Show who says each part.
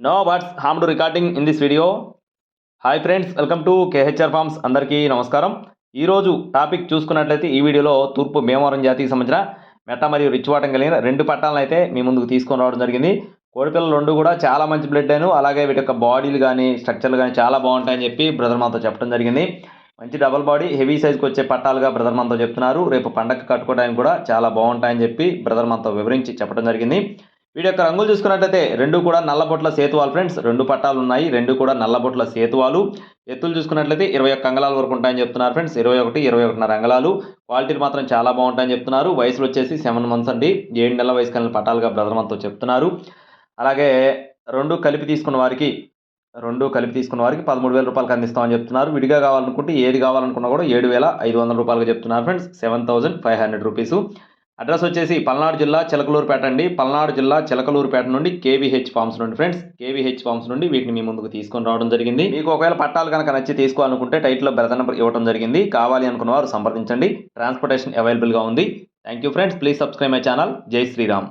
Speaker 1: No buts ham to recording in this video hi friends welcome to KHR farms అందరికీ నమస్కారం. ఈరోజు topic చూసుకున్నట్లయితే ఈ వీడియోలో తూర్పు భీమవరం జాతికి సంబంధించిన మెట్ట మరియు రిచ్ వాటం కలిగిన రెండు పట్టాలను అయితే మీ ముందుకు తీసుకొని రావడం జరిగింది. కోడిపిల్లలు రెండు కూడా చాలా మంచి బ్లడ్ అయిన అలాగే వీటి యొక్క బాడీలు కానీ స్ట్రక్చర్లు కానీ చాలా బాగుంటాయని చెప్పి బ్రదర్ మాతో చెప్పడం జరిగింది. మంచి డబల్ బాడీ హెవీ సైజ్కి వచ్చే పట్టాలుగా బ్రదర్ మనతో చెప్తున్నారు. రేపు పండగ కట్టుకోవడానికి కూడా చాలా బాగుంటాయని చెప్పి బ్రదర్ మనతో వివరించి చెప్పడం జరిగింది. వీటి యొక్క రంగులు చూసుకున్నట్లయితే రెండు కూడా నల్లబొట్ల సేతువాలు ఫ్రెండ్స్ రెండు పట్టాలు ఉన్నాయి రెండు కూడా నల్లబొట్ల సేతువాలు. ఎత్తులు చూసుకున్నట్లయితే ఇరవై ఒక్క అంగళాల వరకు ఉంటాయని చెప్తున్నారు ఫ్రెండ్స్ ఇరవై ఒకటి ఇరవై ఒకటిన్నర అంగళాలు. క్వాలిటీలు మాత్రం చాలా బాగుంటాయని చెప్తున్నారు. వయసులు వచ్చేసి సెవెన్ మంత్స్ అండి. ఏడు నెలల వయసు కలిగిన పట్టాలుగా బ్రదర్ మనతో చెప్తున్నారు. అలాగే రెండు కలిపి తీసుకున్న వారికి రెండు కలిపి తీసుకున్న వారికి పదమూడు వేల రూపాయలకి అందిస్తామని చెప్తున్నారు. విడిగా కావాలనుకుంటే ఏది కావాలనుకున్నా కూడా ఏడు వేల ఐదు వందల రూపాయలుగా చెప్తున్నారు friends seven thousand five hundred rupees address వచ్చేసి పల్నాడు జిల్లా చిలకలూరుపేట అండి. పల్నాడు జిల్లా చిలకలూరుపేట నుండి కేవీహెచ్ ఫార్మ్స్ నుండి ఫ్రెండ్స్ కేవీహెచ్ ఫార్మ్స్ నుండి వీటిని మీ ముందుకు తీసుకొని రావడం జరిగింది. మీకు ఒకవేళ పట్టాలు కనుక నచ్చి తీసుకోవాలనుకుంటే టైట్లో బెరత నెంబర్ ఇవ్వడం జరిగింది. కావాలి అనుకున్న వారు సంప్రదించండి. ట్రాన్స్పోర్టేషన్ అవైలబుల్గా ఉంది. Thank you friends. Please subscribe my channel. Jai Shriram.